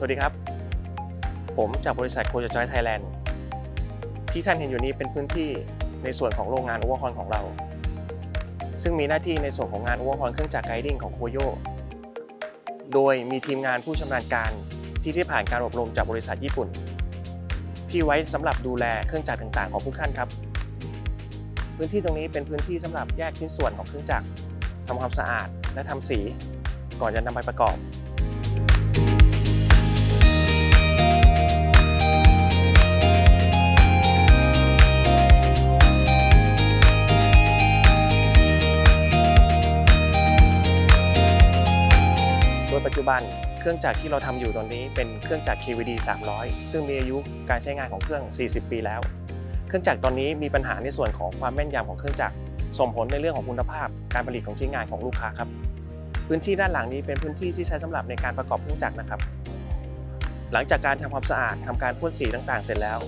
สวัสดีครับ ผมจากบริษัทโคจอยไทยแลนด์ที่ท่านเห็นอยู่นี้เป็นพื้นที่ในส่วนของโรงงานอุปกรณ์ของเรา ซึ่งมีหน้าที่ในส่วนของงานอุปกรณ์เครื่องจักรไกดิ้งของโคโยโดยมีทีมงานผู้ชำนาญการที่ได้ผ่านการอบรมจากบริษัทญี่ปุ่น ที่ไว้สำหรับดูแลเครื่องจักรต่างๆ ของทุกท่านครับ พื้นที่ตรงนี้เป็นพื้นที่สำหรับแยกชิ้นส่วนของเครื่องจักรทำความสะอาดและทำสี ก่อนจะนำไปประกอบ ยปัจจุบันเครื่องจักรที่เราทำอยู่ตอนนี้เป็นเครื่องจักร KVD 300 ซึ่งมีอายุการใช้งานของเครื่อง 40 ปีแล้ว เครื่องจักรตอนนี้มีปัญหาในส่วนของความแม่นยำของเครื่องจักรส่งผลในเรื่องของคุณภาพ การผลิตของชิ้นงานของลูกค้าครับพื้นที่ด้านหลังนี้เป็นพื้นที่ที่ใช้สำหรับในการประกอบเครื่องจักรนะครับ หลังจากการทำความสะอาดทำการพ่นสีต่างๆ เสร็จแล้ว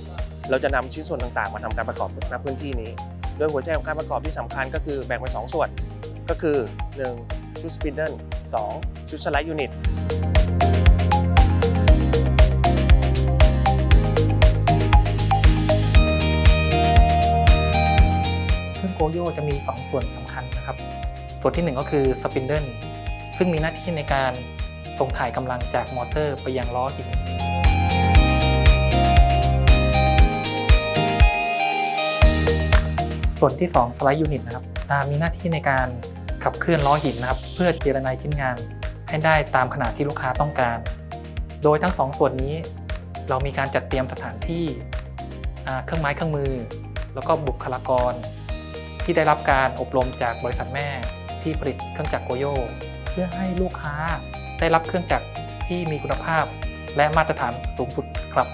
เราจะนำชิ้นส่วนต่างๆ มาทำการประกอบณพื้นที่นี้ โดยหัวใจของการประกอบที่สำคัญก็คือแบ่งเป็นสองส่วน ก็คือ 1. ชุดสปินเดิล 2. ชุดสไลด์ยูนิตเครื่องโกโยจะมี 2 ส่วนสำคัญนะครับ ส่วนที่ 1 ก็คือสปินเดิลซึ่งมีหน้าที่ในการส่งถ่ายกำลังจากมอเตอร์ไปยังล้อหินส่วนที่ 2 สไลด์ยูนิตนะครับมีหน้าที่ในการ ขับเคลื่อนล้อหินนะครับ เพื่อเจรนายชิ้นงานให้ได้ตามขนาดที่ลูกค้าต้องการ โดยทั้งสองส่วนนี้ เรามีการจัดเตรียมสถานที่เครื่องไม้เครื่องมือ แล้วก็บุคลากร ที่ได้รับการอบรมจากบริษัทแม่ที่ผลิตเครื่องจักรโกโยเพื่อให้ลูกค้าได้รับเครื่องจักรที่มีคุณภาพ และมาตรฐานสูงสุดครับ